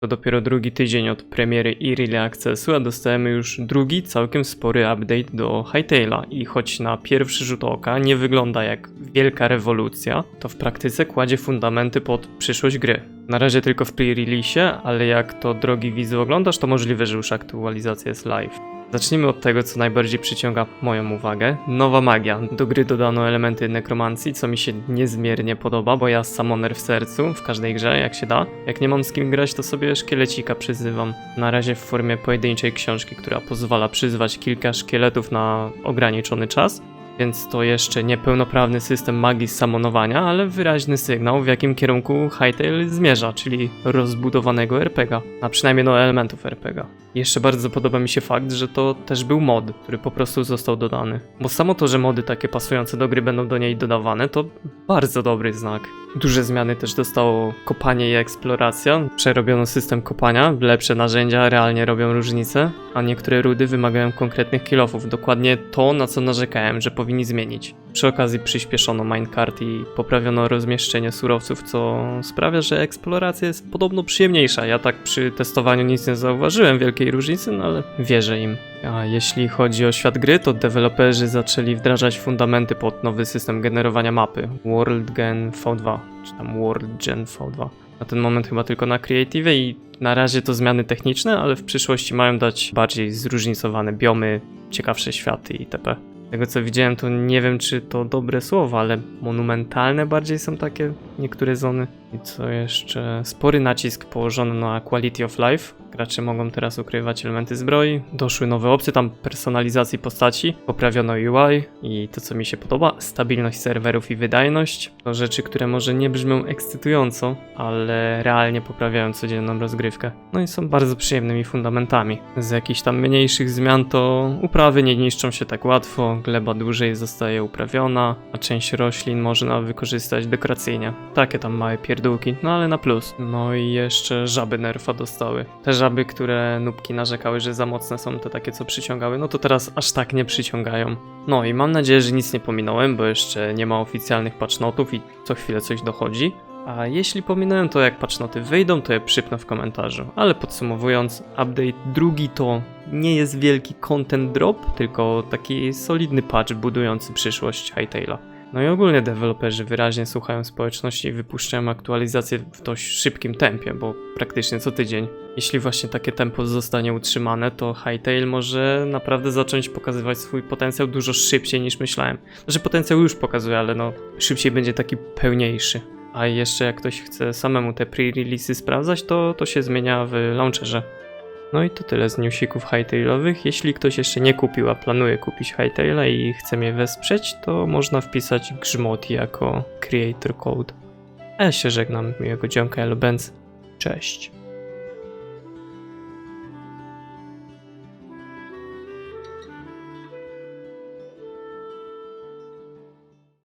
To dopiero drugi tydzień od premiery Early Accessu, a dostajemy już drugi całkiem spory update do Hytale'a i choć na pierwszy rzut oka nie wygląda jak wielka rewolucja, to w praktyce kładzie fundamenty pod przyszłość gry. Na razie tylko w pre-release, ale jak to drogi widzu oglądasz, to możliwe, że już aktualizacja jest live. Zacznijmy od tego, co najbardziej przyciąga moją uwagę. Nowa magia. Do gry dodano elementy nekromancji, co mi się niezmiernie podoba, bo ja summoner w sercu, w każdej grze, jak się da. Jak nie mam z kim grać, to sobie szkielecika przyzywam. Na razie w formie pojedynczej książki, która pozwala przyzwać kilka szkieletów na ograniczony czas. Więc to jeszcze niepełnoprawny system magii samonowania, ale wyraźny sygnał, w jakim kierunku Hytale zmierza, czyli rozbudowanego RPGa, a przynajmniej no elementów RPGa. Jeszcze bardzo podoba mi się fakt, że to też był mod, który po prostu został dodany. Bo samo to, że mody takie pasujące do gry będą do niej dodawane, to bardzo dobry znak. Duże zmiany też dostało kopanie i eksploracja. Przerobiono system kopania, lepsze narzędzia realnie robią różnicę, a niektóre rudy wymagają konkretnych kilofów. Dokładnie to, na co narzekałem, że powinni zmienić. Przy okazji przyspieszono minecart i poprawiono rozmieszczenie surowców, co sprawia, że eksploracja jest podobno przyjemniejsza. Ja tak przy testowaniu nic nie zauważyłem wielkiej różnicy, no ale wierzę im. A jeśli chodzi o świat gry, to deweloperzy zaczęli wdrażać fundamenty pod nowy system generowania mapy World Gen V2, czy tam World Gen V2. Na ten moment chyba tylko na Creative i na razie to zmiany techniczne, ale w przyszłości mają dać bardziej zróżnicowane biomy, ciekawsze światy itp. Z tego co widziałem, to nie wiem czy to dobre słowa, ale monumentalne bardziej są takie niektóre zony. I co jeszcze? Spory nacisk położono na quality of life. Gracze mogą teraz ukrywać elementy zbroi. Doszły nowe opcje tam personalizacji postaci. Poprawiono UI i to co mi się podoba, stabilność serwerów i wydajność. To rzeczy, które może nie brzmią ekscytująco, ale realnie poprawiają codzienną rozgrywkę. No i są bardzo przyjemnymi fundamentami. Z jakichś tam mniejszych zmian to uprawy nie niszczą się tak łatwo, gleba dłużej zostaje uprawiona, a część roślin można wykorzystać dekoracyjnie. Takie tam małe pierdółki, no ale na plus. No i jeszcze żaby nerfa dostały. Te żaby, które nubki narzekały, że za mocne są te takie, co przyciągały, no to teraz aż tak nie przyciągają. No i mam nadzieję, że nic nie pominąłem, bo jeszcze nie ma oficjalnych patchnotów i co chwilę coś dochodzi. A jeśli pominąłem to jak patchnoty wyjdą, to je przypnę w komentarzu. Ale podsumowując, update drugi to nie jest wielki content drop, tylko taki solidny patch budujący przyszłość Hytale'a. No i ogólnie deweloperzy wyraźnie słuchają społeczności i wypuszczają aktualizacje w dość szybkim tempie, bo praktycznie co tydzień. Jeśli właśnie takie tempo zostanie utrzymane, to Hytale może naprawdę zacząć pokazywać swój potencjał dużo szybciej niż myślałem. Że potencjał już pokazuje, ale no szybciej będzie taki pełniejszy. A jeszcze jak ktoś chce samemu te pre-release'y sprawdzać, to to się zmienia w launcherze. No i to tyle z newsików Hytale'owych. Jeśli ktoś jeszcze nie kupił, a planuje kupić Hytale'a i chce mnie wesprzeć, to można wpisać Grzmoti jako creator code. A ja się żegnam, miłego dzionka Elobenz. Cześć.